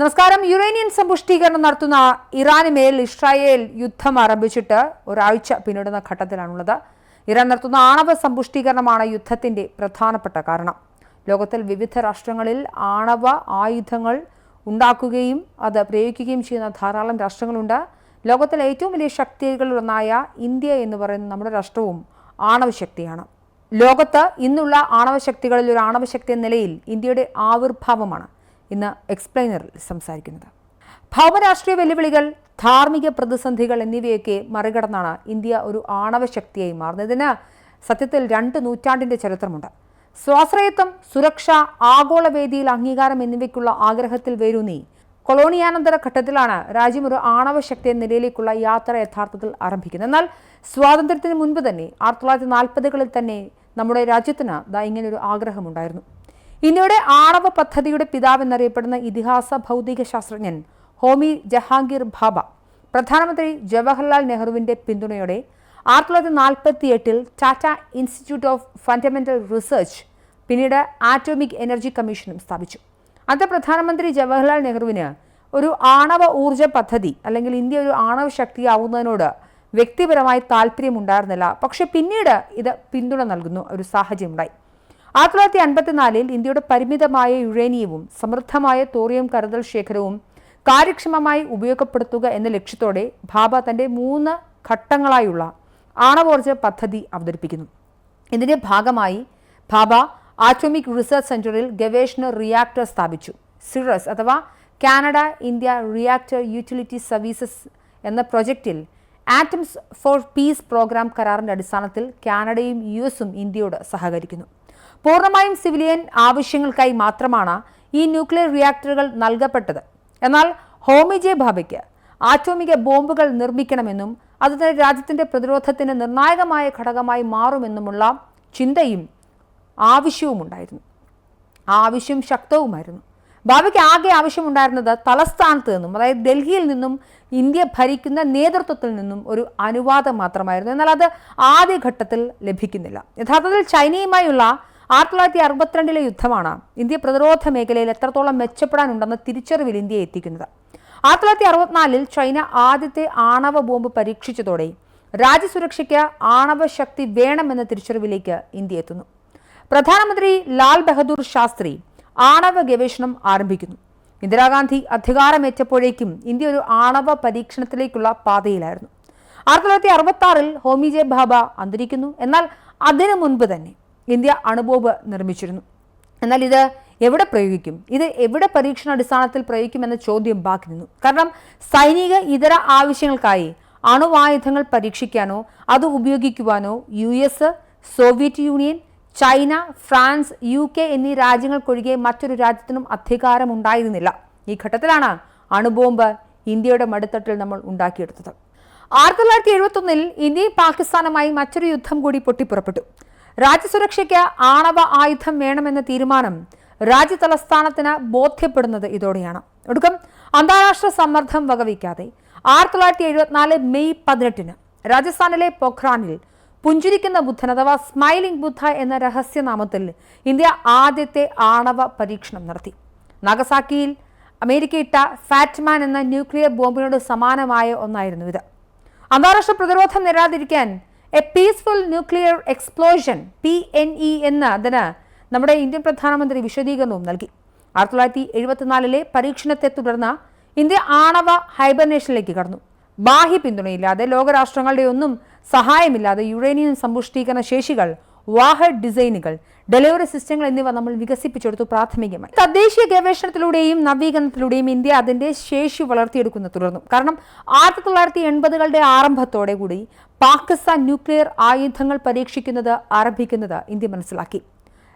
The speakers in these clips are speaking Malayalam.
നമസ്കാരം. യുറേനിയൻ സമ്പുഷ്ടീകരണം നടത്തുന്ന ഇറാന് മേൽ ഇസ്രായേൽ യുദ്ധം ആരംഭിച്ചിട്ട് ഒരാഴ്ച പിന്നിടുന്ന ഘട്ടത്തിലാണുള്ളത്. ഇറാൻ നടത്തുന്ന ആണവ സമ്പുഷ്ടീകരണമാണ് യുദ്ധത്തിന്റെ പ്രധാനപ്പെട്ട കാരണം. ലോകത്തിൽ വിവിധ രാഷ്ട്രങ്ങളിൽ ആണവ ആയുധങ്ങൾ ഉണ്ടാക്കുകയും അത് പ്രയോഗിക്കുകയും ചെയ്യുന്ന ധാരാളം രാഷ്ട്രങ്ങളുണ്ട്. ലോകത്തിലെ ഏറ്റവും വലിയ ശക്തികളിലൊന്നായ ഇന്ത്യ എന്ന് പറയുന്ന നമ്മുടെ രാഷ്ട്രവും ആണവശക്തിയാണ് ലോകത്ത് ഇന്നുള്ള ആണവശക്തികളിൽ ഒരു ആണവശക്തി എന്ന നിലയിൽ ഇന്ത്യയുടെ ആവിർഭാവമാണ്. ഇന്ന് എക്സ്പ്ലെയിനറിൽ സംസാരിക്കുന്നത്. ഭൗമരാഷ്ട്രീയ വെല്ലുവിളികൾ ധാർമ്മിക പ്രതിസന്ധികൾ എന്നിവയൊക്കെ മറികടന്നാണ് ഇന്ത്യ ഒരു ആണവ ശക്തിയായി മാറുന്നതിന് സത്യത്തിൽ രണ്ട് നൂറ്റാണ്ടിന്റെ ചരിത്രമുണ്ട്. സ്വാശ്രയത്വം സുരക്ഷ ആഗോളവേദിയിൽ അംഗീകാരം എന്നിവയ്ക്കുള്ള ആഗ്രഹത്തിൽ വേരൂന്നി. കൊളോണിയാനന്തര ഘട്ടത്തിലാണ് രാജ്യം ഒരു ആണവശക്തി എന്ന നിലയിലേക്കുള്ള യാത്ര യഥാർത്ഥത്തിൽ ആരംഭിക്കുന്നത്. എന്നാൽ സ്വാതന്ത്ര്യത്തിന് മുൻപ് തന്നെ ആയിരത്തി തൊള്ളായിരത്തി നാൽപ്പതുകളിൽ തന്നെ നമ്മുടെ രാജ്യത്തിന് ദാ ഇങ്ങനൊരു ആഗ്രഹമുണ്ടായിരുന്നു. ഇന്ത്യയുടെ ആണവ പദ്ധതിയുടെ പിതാവ് എന്നറിയപ്പെടുന്ന ഇതിഹാസ ഭൗതിക ശാസ്ത്രജ്ഞൻ ഹോമി ജഹാംഗീർ ഭാബ പ്രധാനമന്ത്രി ജവഹർലാൽ നെഹ്റുവിന്റെ പിന്തുണയോടെ ആയിരത്തി തൊള്ളായിരത്തി നാൽപ്പത്തി എട്ടിൽ Tata institute of fundamental research പിന്നീട് ആറ്റോമിക് എനർജി കമ്മീഷനും സ്ഥാപിച്ചു. അന്നത്തെ പ്രധാനമന്ത്രി ജവഹർലാൽ നെഹ്റുവിന് ഒരു ആണവ ഊർജ പദ്ധതി അല്ലെങ്കിൽ ഇന്ത്യ ഒരു ആണവ ശക്തിയാവുന്നതിനോട് വ്യക്തിപരമായി താല്പര്യമുണ്ടായിരുന്നില്ല. പക്ഷെ പിന്നീട് ഇത് പിന്തുണ നൽകുന്ന ഒരു സാഹചര്യമുണ്ടായി. ആയിരത്തി തൊള്ളായിരത്തി അൻപത്തിനാലിൽ ഇന്ത്യയുടെ പരിമിതമായ യുറേനിയവും സമൃദ്ധമായ തോറിയം കരുതൽ ശേഖരവും കാര്യക്ഷമമായി ഉപയോഗപ്പെടുത്തുക എന്ന ലക്ഷ്യത്തോടെ ഭാബ തന്റെ മൂന്ന് ഘട്ടങ്ങളായുള്ള ആണവോർജ പദ്ധതി അവതരിപ്പിക്കുന്നു. ഇതിന്റെ ഭാഗമായി ഭാബ ആറ്റോമിക് റിസർച്ച് സെന്ററിൽ ഗവേഷണ റിയാക്ടർ സ്ഥാപിച്ചു. സിറസ് അഥവാ Canada India reactor utility services എന്ന പ്രൊജക്റ്റിൽ ആറ്റംസ് ഫോർ പീസ് പ്രോഗ്രാം കരാറിന്റെ അടിസ്ഥാനത്തിൽ കാനഡയും യു എസും ഇന്ത്യയോട് സഹകരിക്കുന്നു. പൂർണമായും സിവിലിയൻ ആവശ്യങ്ങൾക്കായി മാത്രമാണ് ഈ ന്യൂക്ലിയർ റിയാക്ടറുകൾ നൽകപ്പെട്ടത്. എന്നാൽ ഹോമിജെ ഭാബയ്ക്ക് ആറ്റോമിക ബോംബുകൾ നിർമ്മിക്കണമെന്നും അത് തന്നെ രാജ്യത്തിന്റെ പ്രതിരോധത്തിന് നിർണായകമായ ഘടകമായി മാറുമെന്നുമുള്ള ചിന്തയും ആവശ്യവുമുണ്ടായിരുന്നു. ആ ആവശ്യം ശക്തവുമായിരുന്നു. ഭാവിക്ക് ആകെ ആവശ്യമുണ്ടായിരുന്നത് തലസ്ഥാനത്ത് നിന്നും അതായത് ഡൽഹിയിൽ നിന്നും ഇന്ത്യ ഭരിക്കുന്ന നേതൃത്വത്തിൽ നിന്നും ഒരു അനുവാദം മാത്രമായിരുന്നു. എന്നാൽ അത് ആദ്യഘട്ടത്തിൽ ലഭിക്കുന്നില്ല. യഥാർത്ഥത്തിൽ ചൈനയുമായുള്ള ആയിരത്തി തൊള്ളായിരത്തി അറുപത്തിരണ്ടിലെ യുദ്ധമാണ് ഇന്ത്യ പ്രതിരോധ മേഖലയിൽ എത്രത്തോളം മെച്ചപ്പെടാനുണ്ടെന്ന തിരിച്ചറിവിൽ ഇന്ത്യയെ എത്തിക്കുന്നത്. ആയിരത്തി തൊള്ളായിരത്തി അറുപത്തിനാലിൽ ചൈന ആദ്യത്തെ ആണവ ബോംബ് പരീക്ഷിച്ചതോടെ രാജ്യസുരക്ഷയ്ക്ക് ആണവ ശക്തി വേണമെന്ന തിരിച്ചറിവിലേക്ക് ഇന്ത്യ എത്തുന്നു. പ്രധാനമന്ത്രി ലാൽ ബഹദൂർ ശാസ്ത്രി ആണവ ഗവേഷണം ആരംഭിക്കുന്നു. ഇന്ദിരാഗാന്ധി അധികാരമേറ്റപ്പോഴേക്കും ഇന്ത്യ ഒരു ആണവ പരീക്ഷണത്തിലേക്കുള്ള പാതയിലായിരുന്നു. ആയിരത്തി തൊള്ളായിരത്തി അറുപത്തി ആറിൽ ഹോമി ജെ ബാബ അന്തരിക്കുന്നു. എന്നാൽ അതിനു മുൻപ് തന്നെ ഇന്ത്യ അണുബോംബ് നിർമ്മിച്ചിരുന്നു. എന്നാൽ ഇത് എവിടെ പ്രയോഗിക്കും? ഇത് എവിടെ പരീക്ഷണാടിസ്ഥാനത്തിൽ പ്രയോഗിക്കുമെന്ന ചോദ്യം ബാക്കി നിന്നു. കാരണം സൈനിക ഇതര ആവശ്യങ്ങൾക്കായി അണുവായുധങ്ങൾ പരീക്ഷിക്കാനോ അത് ഉപയോഗിക്കുവാനോ U S Soviet Union China France U K എന്നീ രാജ്യങ്ങൾക്കൊഴികെ മറ്റൊരു രാജ്യത്തിനും അധികാരമുണ്ടായിരുന്നില്ല. ഈ ഘട്ടത്തിലാണ് അണുബോംബ് ഇന്ത്യയുടെ മടുത്തട്ടിൽ നമ്മൾ ഉണ്ടാക്കിയെടുത്തത്. ആയിരത്തി തൊള്ളായിരത്തി എഴുപത്തൊന്നിൽ ഇന്ത്യയും പാകിസ്ഥാനുമായി മറ്റൊരു യുദ്ധം കൂടി പൊട്ടിപ്പുറപ്പെട്ടു. രാജ്യസുരക്ഷയ്ക്ക് ആണവ ആയുധം വേണമെന്ന തീരുമാനം രാജ്യ തലസ്ഥാനത്തിന് ബോധ്യപ്പെടുന്നത് ഇതോടെയാണ്. ഒടുക്കം അന്താരാഷ്ട്ര സമ്മർദ്ദം വകവയ്ക്കാതെ ആയിരത്തി തൊള്ളായിരത്തി എഴുപത്തിനാല് മെയ് പതിനെട്ടിന് രാജസ്ഥാനിലെ പൊഖ്രാനിൽ പുഞ്ചിരിക്കുന്ന ബുദ്ധൻ അഥവാ സ്മൈലിംഗ് ബുദ്ധ എന്ന രഹസ്യനാമത്തിൽ ഇന്ത്യ ആദ്യത്തെ ആണവ പരീക്ഷണം നടത്തി. നാഗസാക്കിയിൽ അമേരിക്ക ഇട്ട ഫാറ്റ്മാൻ എന്ന ന്യൂക്ലിയർ ബോംബിനോട് സമാനമായ ഒന്നായിരുന്നു ഇത്. അന്താരാഷ്ട്ര പ്രതിരോധം നേടാതിരിക്കാൻ a peaceful nuclear explosion P N E എന്ന് അതിന് നമ്മുടെ ഇന്ത്യൻ പ്രധാനമന്ത്രി വിശദീകരണവും നൽകി. ആയിരത്തി തൊള്ളായിരത്തി എഴുപത്തിനാലിലെ പരീക്ഷണത്തെ തുടർന്ന് ഇന്ത്യ ആണവ ഹൈബർനേഷനിലേക്ക് കടന്നു. ബാഹ്യ പിന്തുണയില്ലാതെ ലോകരാഷ്ട്രങ്ങളുടെ ഒന്നും സഹായമില്ലാതെ യുറേനിയം സമ്പുഷ്ടീകരണ ശേഷികൾ വാഹഡ് ഡിസൈനുകൾ ഡെലിവറി സിസ്റ്റങ്ങൾ എന്നിവ നമ്മൾ വികസിപ്പിച്ചെടുത്തു പ്രാഥമികമായി. തദ്ദേശീയ ഗവേഷണത്തിലൂടെയും നവീകരണത്തിലൂടെയും ഇന്ത്യ അതിന്റെ ശേഷി വളർത്തിയെടുക്കുന്ന തുടർന്നു. കാരണം ആയിരത്തി തൊള്ളായിരത്തി എൺപതുകളുടെ ആരംഭത്തോടെ കൂടി പാകിസ്ഥാൻ ന്യൂക്ലിയർ ആയുധങ്ങൾ പരീക്ഷിക്കുന്നത് ആരംഭിക്കുന്നത് ഇന്ത്യ മനസ്സിലാക്കി.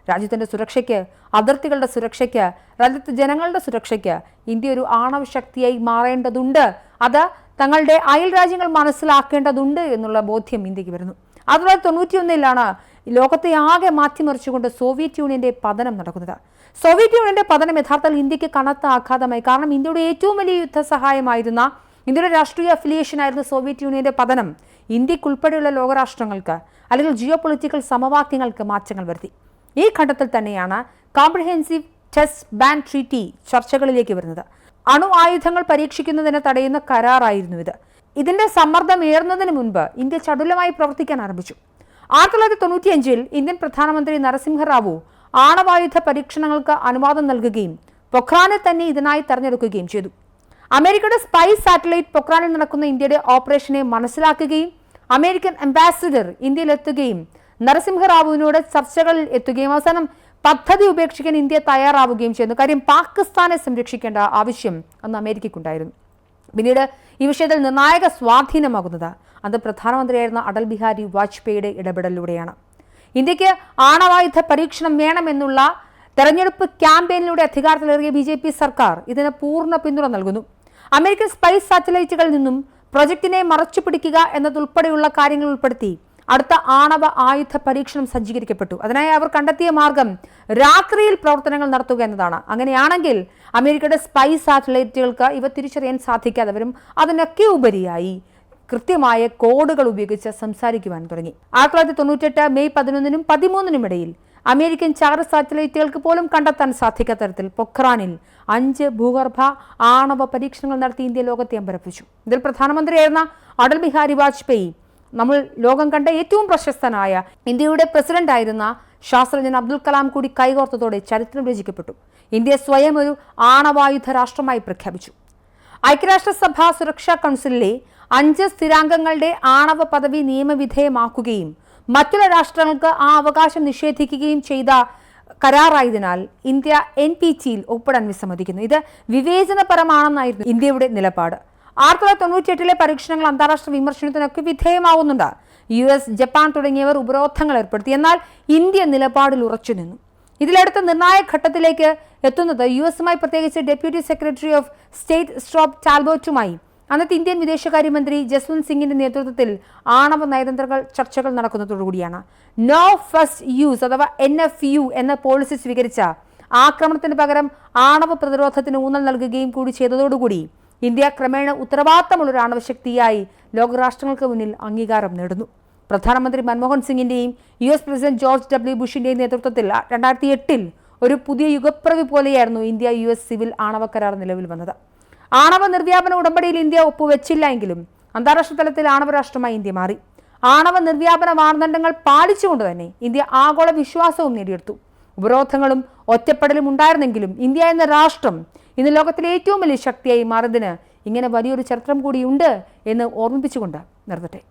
രാജ്യത്തിന്റെ സുരക്ഷയ്ക്ക് അതിർത്തികളുടെ സുരക്ഷയ്ക്ക് രാജ്യത്തെ ജനങ്ങളുടെ സുരക്ഷയ്ക്ക് ഇന്ത്യ ഒരു ആണവ ശക്തിയായി മാറേണ്ടതുണ്ട്. അത് തങ്ങളുടെ അയൽ രാജ്യങ്ങൾ മനസ്സിലാക്കേണ്ടതുണ്ട് എന്നുള്ള ബോധ്യം ഇന്ത്യയ്ക്ക് വരുന്നു. തൊള്ളായിരത്തി തൊണ്ണൂറ്റിയൊന്നിലാണ് ലോകത്തെ ആകെ മാറ്റിമറിച്ചുകൊണ്ട് സോവിയറ്റ് യൂണിയന്റെ പതനം നടക്കുന്നത്. സോവിയറ്റ് യൂണിയന്റെ പതനം യഥാർത്ഥത്തിൽ ഇന്ത്യയ്ക്ക് കനത്ത ആഘാതമായി. കാരണം ഇന്ത്യയുടെ ഏറ്റവും വലിയ യുദ്ധ സഹായമായിരുന്ന ഇന്ത്യയുടെ രാഷ്ട്രീയ അഫിലിയേഷൻ ആയിരുന്നു സോവിയറ്റ് യൂണിയന്റെ പതനം. ഇന്ത്യക്കുൾപ്പെടെയുള്ള ലോകരാഷ്ട്രങ്ങൾക്ക് അല്ലെങ്കിൽ ജിയോ പൊളിറ്റിക്കൽ സമവാക്യങ്ങൾക്ക് മാറ്റങ്ങൾ വരുത്തി. ഈ ഘട്ടത്തിൽ തന്നെയാണ് കോംപ്രിഹെൻസീവ് ടെസ്റ്റ് ബാൻ ട്രീറ്റി ചർച്ചകളിലേക്ക് വരുന്നത്. അണു ആയുധങ്ങൾ പരീക്ഷിക്കുന്നതിനെ തടയുന്ന കരാറായിരുന്നു ഇത്. ഇതിന്റെ സമ്മർദ്ദം ഏറുന്നതിന് മുൻപ് ഇന്ത്യ ചടുലമായി പ്രവർത്തിക്കാൻ ആരംഭിച്ചു. ആയിരത്തി തൊള്ളായിരത്തി തൊണ്ണൂറ്റിയഞ്ചിൽ ഇന്ത്യൻ പ്രധാനമന്ത്രി നരസിംഹ റാവു ആണവായുധ പരീക്ഷണങ്ങൾക്ക് അനുവാദം നൽകുകയും പൊഖ്രാനെ തന്നെ ഇതിനായി തെരഞ്ഞെടുക്കുകയും ചെയ്തു. അമേരിക്കയുടെ സ്പൈ സാറ്റലൈറ്റ് പൊക്രാനിൽ നടക്കുന്ന ഇന്ത്യയുടെ ഓപ്പറേഷനെ മനസ്സിലാക്കുകയും അമേരിക്കൻ അംബാസിഡർ ഇന്ത്യയിലെത്തുകയും നരസിംഹറാവുവിനോട് ചർച്ചകളിൽ എത്തുകയും അവസാനം പദ്ധതി ഉപേക്ഷിക്കാൻ ഇന്ത്യ തയ്യാറാവുകയും ചെയ്യുന്നു. കാര്യം പാകിസ്ഥാനെ സംരക്ഷിക്കേണ്ട ആവശ്യം അന്ന് അമേരിക്കയ്ക്കുണ്ടായിരുന്നു. പിന്നീട് ഈ വിഷയത്തിൽ നിർണായക സ്വാധീനമാകുന്നത്. അന്ന് പ്രധാനമന്ത്രിയായിരുന്ന അടൽ ബിഹാരി വാജ്പേയിയുടെ ഇടപെടലിലൂടെയാണ്. ഇന്ത്യയ്ക്ക് ആണവായുധ പരീക്ഷണം വേണമെന്നുള്ള തെരഞ്ഞെടുപ്പ് ക്യാമ്പയിനിലൂടെ അധികാരത്തിലേറിയ ബി ജെ പി സർക്കാർ ഇതിന് പൂർണ പിന്തുണ നൽകുന്നു. അമേരിക്കൻ സ്പൈസ് സാറ്റലൈറ്റുകളിൽ നിന്നും പ്രൊജക്ടിനെ മറച്ചു പിടിക്കുക എന്നതുൾപ്പെടെയുള്ള കാര്യങ്ങൾ ഉൾപ്പെടുത്തി അടുത്ത ആണവ ആയുധ പരീക്ഷണം സജ്ജീകരിക്കപ്പെട്ടു. അതിനായി അവർ കണ്ടെത്തിയ മാർഗം രാത്രിയിൽ പ്രവർത്തനങ്ങൾ നടത്തുക എന്നതാണ്. അങ്ങനെയാണെങ്കിൽ അമേരിക്കയുടെ സ്പൈ സാറ്റലൈറ്റുകൾക്ക് ഇവ തിരിച്ചറിയാൻ സാധിക്കാതെ വരും. അതിനൊക്കെ ഉപരിയായി കൃത്യമായ കോഡുകൾ ഉപയോഗിച്ച് സംസാരിക്കുവാൻ തുടങ്ങി. ആയിരത്തി തൊള്ളായിരത്തി തൊണ്ണൂറ്റെട്ട് മെയ് പതിനൊന്നിനും പതിമൂന്നിനും ഇടയിൽ അമേരിക്കൻ ചാര സാറ്റലൈറ്റുകൾക്ക് പോലും കണ്ടെത്താൻ സാധിക്കാത്ത തരത്തിൽ പൊഖ്രാനിൽ അഞ്ച് ഭൂഗർഭ ആണവ പരീക്ഷണങ്ങൾ നടത്തി ഇന്ത്യ ലോകത്തെ അമ്പരപ്പിച്ചു. ഇതിൽ പ്രധാനമന്ത്രിയായിരുന്ന അടൽ ബിഹാരി വാജ്പേയി നമ്മൾ ലോകം കണ്ട ഏറ്റവും പ്രശസ്തനായ ഇന്ത്യയുടെ പ്രസിഡന്റ് ആയിരുന്ന ശാസ്ത്രജ്ഞൻ അബ്ദുൽ കലാം കൂടി കൈകോർത്തതോടെ ചരിത്രം രചിക്കപ്പെട്ടു. ഇന്ത്യ സ്വയം ഒരു ആണവായുധ രാഷ്ട്രമായി പ്രഖ്യാപിച്ചു. ഐക്യരാഷ്ട്രസഭ സുരക്ഷാ കൗൺസിലിലെ അഞ്ച് സ്ഥിരാംഗങ്ങളുടെ ആണവ പദവി നിയമവിധേയമാക്കുകയും മറ്റുള്ള രാഷ്ട്രങ്ങൾക്ക് ആ അവകാശം നിഷേധിക്കുകയും ചെയ്ത കരാറായതിനാൽ ഇന്ത്യ എൻ പി ടിയിൽ ഒപ്പിടാൻ വിസമ്മതിക്കുന്നു. ഇത് വിവേചനപരമാണെന്നായിരുന്നു ഇന്ത്യയുടെ നിലപാട്. ആയിരത്തി തൊള്ളായിരത്തി പരീക്ഷണങ്ങൾ അന്താരാഷ്ട്ര വിമർശനത്തിനൊക്കെ വിധേയമാവുന്നുണ്ട്. യു എസ് ജപ്പാൻ തുടങ്ങിയവർ ഉപരോധങ്ങൾ ഏർപ്പെടുത്തി. എന്നാൽ ഇന്ത്യ നിലപാടിൽ ഉറച്ചു നിന്നു. ഇതിലടുത്ത നിർണായക ഘട്ടത്തിലേക്ക് എത്തുന്നത് യു എസുമായി പ്രത്യേകിച്ച് deputy secretary of state Strobe ടാൽബോറ്റുമായി. അന്നത്തെ ഇന്ത്യൻ വിദേശകാര്യമന്ത്രി ജസ്വന്ത് സിംഗിന്റെ നേതൃത്വത്തിൽ ആണവ നയതന്ത്രങ്ങൾ ചർച്ചകൾ നടക്കുന്നതോടുകൂടിയാണ് നോ ഫസ്റ്റ് യൂസ് അഥവാ എൻ എഫ് യു എന്ന പോളിസി സ്വീകരിച്ച ആക്രമണത്തിന് പകരം ആണവ പ്രതിരോധത്തിന് ഊന്നൽ നൽകുകയും കൂടി ചെയ്തതോടുകൂടി ഇന്ത്യ ക്രമേണ ഉത്തരവാദിത്തമുള്ള ഒരു ആണവശക്തിയായി ലോകരാഷ്ട്രങ്ങൾക്ക് മുന്നിൽ അംഗീകാരം നേടുന്നു. പ്രധാനമന്ത്രി Manmohan സിംഗിന്റെയും U S president George W ബുഷിന്റെയും നേതൃത്വത്തിൽ രണ്ടായിരത്തി എട്ടിൽ ഒരു പുതിയ യുഗപ്രവി പോലെയായിരുന്നു ഇന്ത്യ യു എസ് സിവിൽ ആണവ കരാർ നിലവിൽ വന്നത്. ആണവ നിർവ്യാപന ഉടമ്പടിയിൽ ഇന്ത്യ ഒപ്പുവെച്ചില്ല എങ്കിലും അന്താരാഷ്ട്ര തലത്തിൽ ആണവ രാഷ്ട്രമായി ഇന്ത്യ മാറി. ആണവ നിർവ്യാപന മാനദണ്ഡങ്ങൾ പാലിച്ചുകൊണ്ട് തന്നെ ഇന്ത്യ ആഗോള വിശ്വാസവും നേടിയെടുത്തു. ഉപരോധങ്ങളും ഒറ്റപ്പെടലും ഉണ്ടായിരുന്നെങ്കിലും ഇന്ത്യ എന്ന രാഷ്ട്രം ഇന്ന് ലോകത്തിലെ ഏറ്റവും വലിയ ശക്തിയായി മാറിയതിന് ഇങ്ങനെ വലിയൊരു ചരിത്രം കൂടിയുണ്ട് എന്ന് ഓർമ്മിപ്പിച്ചുകൊണ്ട് നിർത്തട്ടെ.